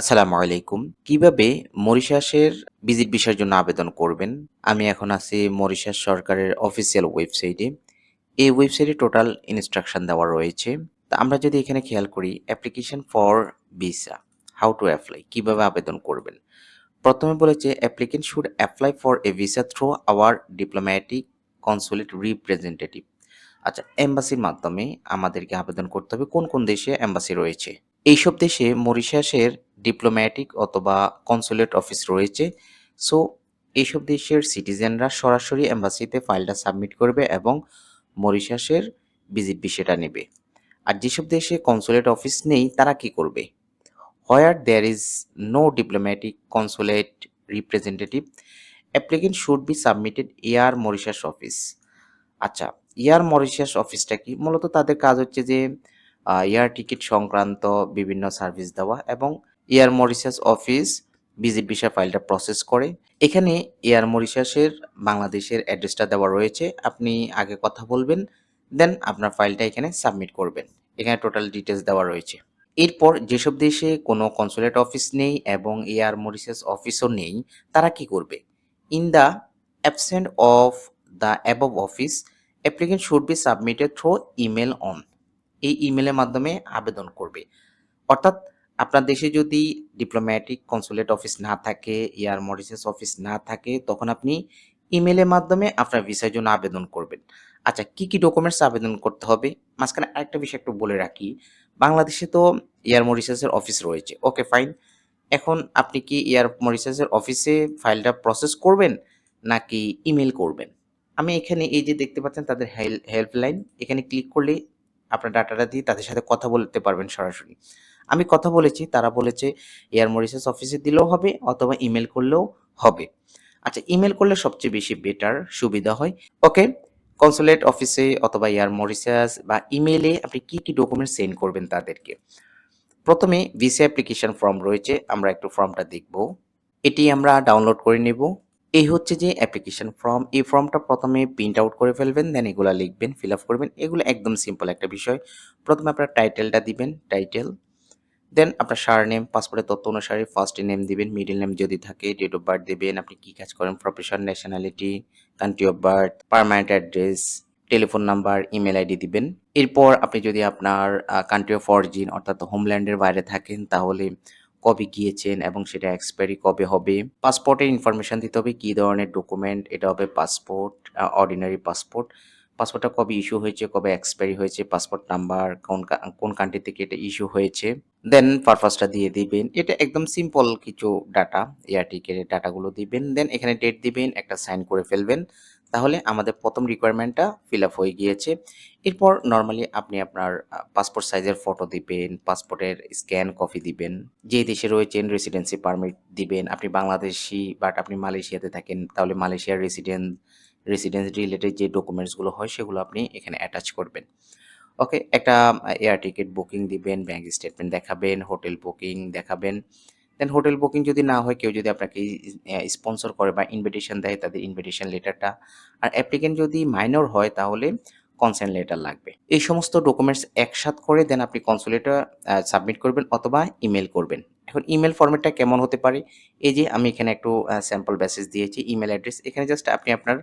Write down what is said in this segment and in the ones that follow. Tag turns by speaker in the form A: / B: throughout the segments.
A: আসসালামু আলাইকুম। কীভাবে মরিশাসের ভিজিট ভিসার জন্য আবেদন করবেন? আমি এখন আছি মরিশাস সরকারের অফিসিয়াল ওয়েবসাইটে এই ওয়েবসাইটে টোটাল ইনস্ট্রাকশন দেওয়া রয়েছে। তা আমরা যদি এখানে খেয়াল করি application for visa how to apply কীভাবে আবেদন করবেন? প্রথমে বলেছে applicant should apply for a visa through our diplomatic consulate representative আচ্ছা এম্বাসির মাধ্যমে আমাদেরকে আবেদন করতে হবে। কোন কোন দেশে এম্বাসি রয়েছে? এইসব দেশে মরিশাসের ডিপ্লোম্যাটিক অথবা কনসুলেট অফিস রয়েছে। সো এইসব দেশের সিটিজেনরা সরাসরি এম্বাসিতে ফাইলটা সাবমিট করবে এবং মরিশাসের ভিজিট বিষয়টা নেবে। আর যেসব দেশে কনসুলেট অফিস নেই, তারা কি করবে? Where there is no diplomatic consulate representative applicant should be submitted air Mauritius office আচ্ছা এয়ার মরিশাস অফিসটা কি? মূলত তাদের কাজ হচ্ছে যে এয়ার টিকিট সংক্রান্ত বিভিন্ন সার্ভিস দেওয়া এবং air Mauritius office visit visa ফাইলটা প্রসেস করে। এখানে এয়ার মরিশাসের বাংলাদেশের অ্যাড্রেসটা দেওয়া রয়েছে। আপনি আগে কথা বলবেন দেন আপনার ফাইলটা এখানে সাবমিট করবেন। এখানে টোটাল ডিটেলস দেওয়া রয়েছে। এরপর যেসব দেশে কোনো কনসুলেট অফিস নেই এবং এয়ার মরিশাস অফিসও নেই, তারা কি করবে? In the absent of the above office applicant should be submitted through email on এই ইমেলের মাধ্যমে আবেদন করবে। অর্থাৎ আপনার দেশে যদি ডিপ্লোম্যাটিক কনসুলেট অফিস না থাকে এয়ার মরিশাস অফিস না থাকে, তখন আপনি ইমেলের মাধ্যমে আপনার ভিসার জন্য আবেদন করবেন। আচ্ছা কি কি ডকুমেন্টস আবেদন করতে হবে? মাঝখানে আরেকটা বিষয় একটু বলে রাখি। বাংলাদেশে তো এয়ার মরিশাসের অফিস রয়েছে। ওকে ফাইন এখন আপনি কি এয়ার মরিশাসের অফিসে ফাইলটা প্রসেস করবেন, নাকি ইমেল করবেন? আমি এখানে এই যে দেখতে পাচ্ছেন, তাদের হেল্পলাইন এখানে ক্লিক করলে আপনার ডাটাটা দিয়ে তাদের সাথে কথা বলতে পারবেন সরাসরি। আমি কথা বলেছি, তারা বলেছে, এয়ার মরিশাস অফিসে দিলেও হবে অথবা ইমেল করলেও হবে। আচ্ছা ইমেল করলে সবচেয়ে বেশি বেটার সুবিধা হয়। ওকে, কনসুলেট অফিসে অথবা এয়ার মরিশাস বা ইমেলে আপনি কি কি ডকুমেন্ট সেন্ড করবেন তাদেরকে? প্রথমে ভিসা অ্যাপ্লিকেশন ফর্ম রয়েছে, আমরা একটু ফর্মটা দেখব। এটি আমরা ডাউনলোড করে নেব। এই হচ্ছে যে অ্যাপ্লিকেশন ফর্ম এই ফর্মটা প্রথমে প্রিন্ট আউট করে ফেলবেন দেন এগুলো লিখবেন ফিল আপ করবেন। এগুলো একদম সিম্পল একটা বিষয়। প্রথমে আপনার টাইটেলটা দিবেন টাইটেল দেন আপনার সার নেম পাসপোর্টের তথ্য অনুসারে ফার্স্ট নেম দিবেন মিডল নেম যদি থাকে ডেট অফ বার্থ দেবেন, আপনি কী কাজ করেন profession nationality country of birth permanent address telephone number email ID দিবেন। এরপর আপনি যদি আপনার কান্ট্রি অফ অরিজিন অর্থাৎ হোমল্যান্ডের বাইরে থাকেন, তাহলে কবে গিয়েছেন এবং সেটা এক্সপায়ারি কবে হবে? পাসপোর্টের ইনফরমেশন দিতে হবে, কী ধরনের ডকুমেন্ট এটা হবে পাসপোর্ট অর্ডিনারি পাসপোর্ট পাসপোর্টটা কবে ইস্যু হয়েছে, কবে এক্সপায়ারি হয়েছে? পাসপোর্ট নাম্বার কোন কোন কান্ট্রি থেকে এটা ইস্যু হয়েছে? দেন পারপাসটা দিয়ে দিবেন। এটা একদম সিম্পল কিছু ডাটা এয়ারটিকের ডাটাগুলো দিবেন। দেন এখানে ডেট দিবেন, একটা সাইন করে ফেলবেন। তাহলে আমাদের প্রথম রিকোয়ারমেন্টটা ফিল আপ হয়ে গিয়েছে। এরপর নর্মালি আপনি আপনার পাসপোর্ট সাইজের ফটো দিবেন পাসপোর্টের স্ক্যান কপি দিবেন, যে দেশে রয়েছেন রেসিডেন্সি পারমিট দিবেন, আপনি বাংলাদেশি বাট আপনি মালয়েশিয়াতে থাকেন, তাহলে মালয়েশিয়ার রেসিডেন্স রেসিডেন্স রিলেটেড যে ডকুমেন্টসগুলো হয় সেগুলো আপনি এখানে অ্যাটাচ করবেন। ওকে একটা এয়ার টিকিট বুকিং দিবেন ব্যাঙ্ক স্টেটমেন্ট দেখাবেন হোটেল বুকিং দেখাবেন। দেন হোটেল বুকিং যদি না হয়, কেউ যদি আপনাকে স্পন্সর করে বা ইনভিটেশন দেয় তাদের ইনভিটেশন লেটারটা আর অ্যাপ্লিকেন্ট যদি মাইনর হয়, তাহলে কনসেন্ট লেটার লাগবে। এই সমস্ত ডকুমেন্টস একসাথ করে দেন আপনি কনসুলেটার সাবমিট করবেন অথবা ইমেল করবেন। এখন ইমেল ফরম্যাটটা কেমন হতে পারে? এই যে আমি এখানে একটু স্যাম্পল মেসেজ দিয়েছি ইমেল অ্যাড্রেস এখানে জাস্ট আপনি আপনার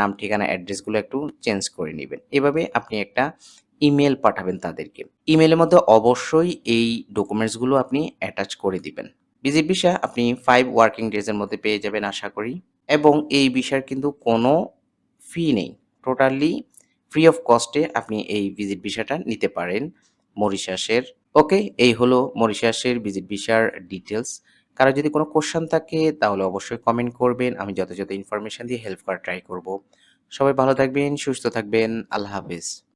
A: নাম, ঠিকানা অ্যাড্রেসগুলো একটু চেঞ্জ করে নেবেন। এভাবে আপনি একটা ইমেল পাঠাবেন তাদেরকে। ইমেলের মধ্যে অবশ্যই এই ডকুমেন্টসগুলো আপনি অ্যাটাচ করে দিবেন। ভিজিট ভিসা আপনি ফাইভ ওয়ার্কিং ডেজের মধ্যে পেয়ে যাবেন আশা করি। এবং এই বিষয়ের কিন্তু কোনো ফি নেই। টোটালি ফ্রি অফ কস্টে আপনি এই ভিজিট ভিসাটা নিতে পারেন মরিশাসের। ওকে এই হলো মরিশাসের ভিজিট ভিসার ডিটেলস কারও যদি কোনো কোশ্চেন থাকে, তাহলে অবশ্যই কমেন্ট করবেন। আমি যথাযথ ইনফরমেশন দিয়ে হেল্প করার ট্রাই করব। সবাই ভালো থাকবেন, সুস্থ থাকবেন। আল্লাহ হাফিজ।